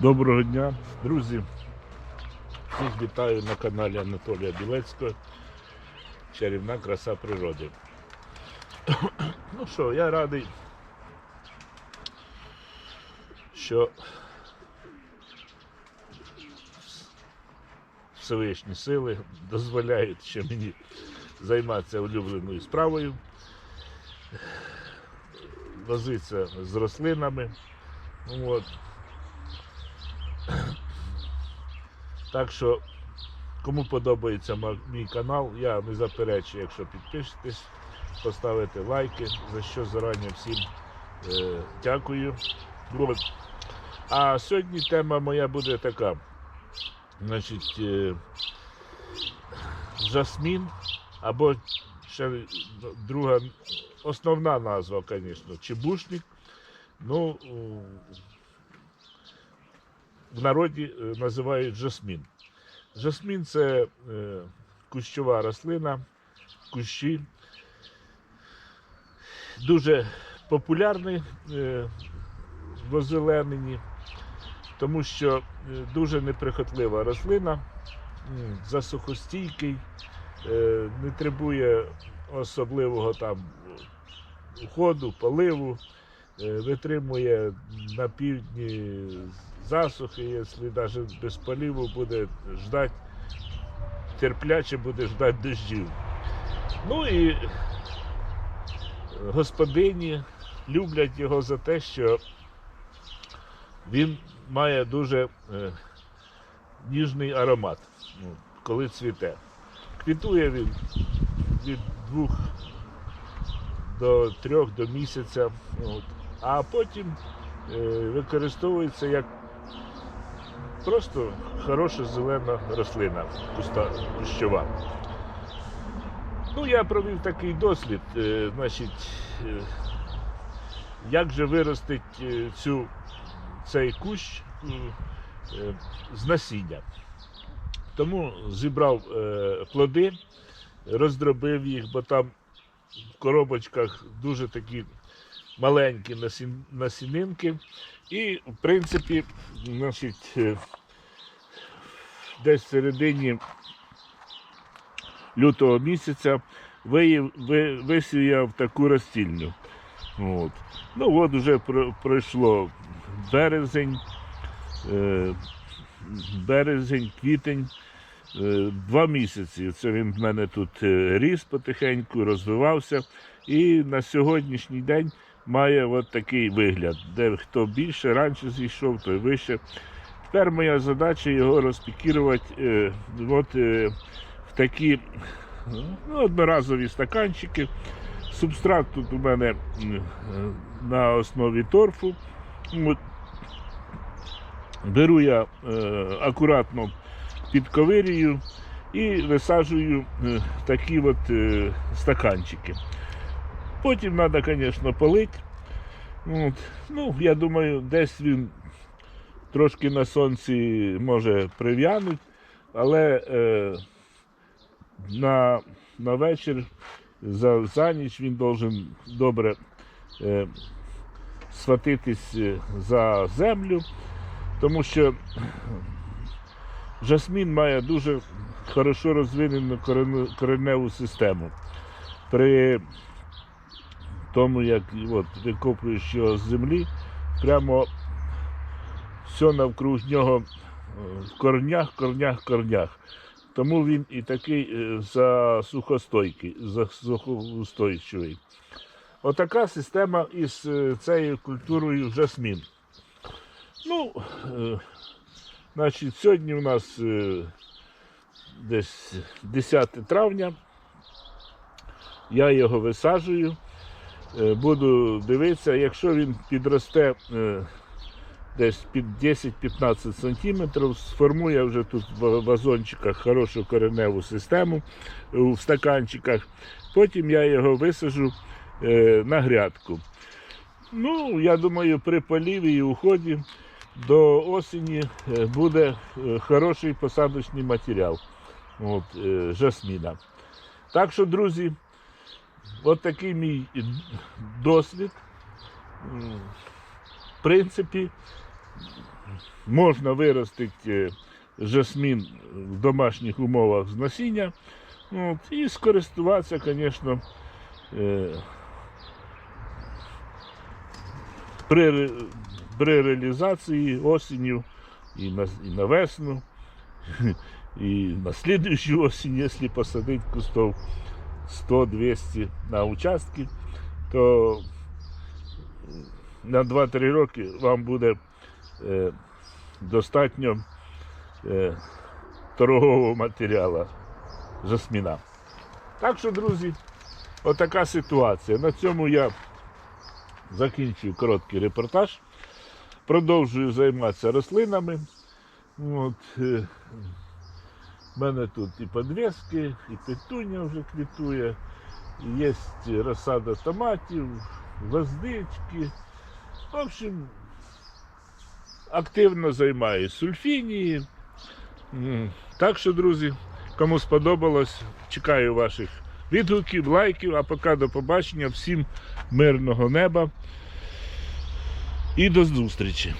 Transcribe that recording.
Доброго дня, друзі. Всіх вітаю на каналі Анатолія Білецького. Чарівна краса природи. Ну що, я радий, що Всевишні сили дозволяють ще мені займатися улюбленою справою, возитися з рослинами. От. Так що, кому подобається мій канал, я не заперечую, якщо підпишетесь, поставите лайки, за що зарані всім е, дякую. А сьогодні тема моя буде така. Значить, е, жасмін, або ще друга, основна назва, звісно, чебушник. Ну, в народі е, називають жасмін. Жасмін це е, кущова рослина, кущі. Дуже популярний е, в озелененні, тому що дуже неприхотлива рослина, засухостійкий, не требує особливого там уходу, поливу, витримує на півдні засухи, якщо навіть без поліву буде ждати, терпляче буде ждати дощів. Ну і господині люблять його за те, що він має дуже е, ніжний аромат, ну, коли цвіте. Квітує він від двох до трьох до місяця, от. а потім е, використовується як просто хороша зелена рослина, куста, кущова. Ну, я провів такий дослід, е, значить, е, як же виростить е, цю, цей кущ з насіння. Тому зібрав плоди, роздробив їх, бо там в коробочках дуже такі маленькі насін, насінинки. І, в принципі, значить, е, десь в середині лютого місяця висіяв таку розстільню. От. Ну от вже пройшло березень, е, березень, квітень, е, два місяці. Це він в мене тут ріс потихеньку, розвивався. І на сьогоднішній день має от такий вигляд, де хто більше раніше зійшов, той вище. Тепер моя задача його розпікірувати е, от, е, в такі ну, одноразові стаканчики. Субстрат тут у мене е, на основі торфу. От. Беру я е, акуратно підковирюю і висаджую е, такі от е, стаканчики. Потім треба, звісно, полити. От. Ну, я думаю, десь він трошки на сонці може прив'януть, але е, на, на вечір за, за ніч він должен добре е, схватитись е, за землю, тому що жасмін має дуже хорошо розвинену кореневу систему. При тому, як от, викопуєш його з землі, прямо все навкруг нього е, в корнях, корнях, корнях. Тому він і такий е, засухостойкий, засухоустойчивий. Отака система із е, цією культурою жасмін. Ну, значить, сьогодні у нас десь 10 травня. Я його висаджую. Е, Буду дивитися, якщо він підросте е, десь під 10-15 сантиметрів, сформує вже тут в вазончиках хорошу кореневу систему е, в стаканчиках. Потім я його висажу на грядку. Ну, я думаю, при поліві і уході до осені буде хороший посадочний матеріал от, жасміна. Так що, друзі, от такий мій досвід. В принципі, можна виростити жасмін в домашніх умовах з насіння. От, і скористуватися, звісно, е, при, при реалізації осінню і на, і на весну, і на слідуючу осінь, якщо посадити кустов 100-200 на участки, то на 2-3 роки вам буде е, достатньо е, торгового матеріалу жасміна. Так що, друзі, отака ситуація. На цьому я закінчую короткий репортаж. Продовжую займатися рослинами. От, е, в мене тут і подвески, і петуня вже квітує, є розсада томатів, гвоздички. В общем, активно займаюсь сульфінії. Так що, друзі, кому сподобалось, чекаю ваших відгуків, лайків. А поки до побачення, всім мирного неба і до зустрічі.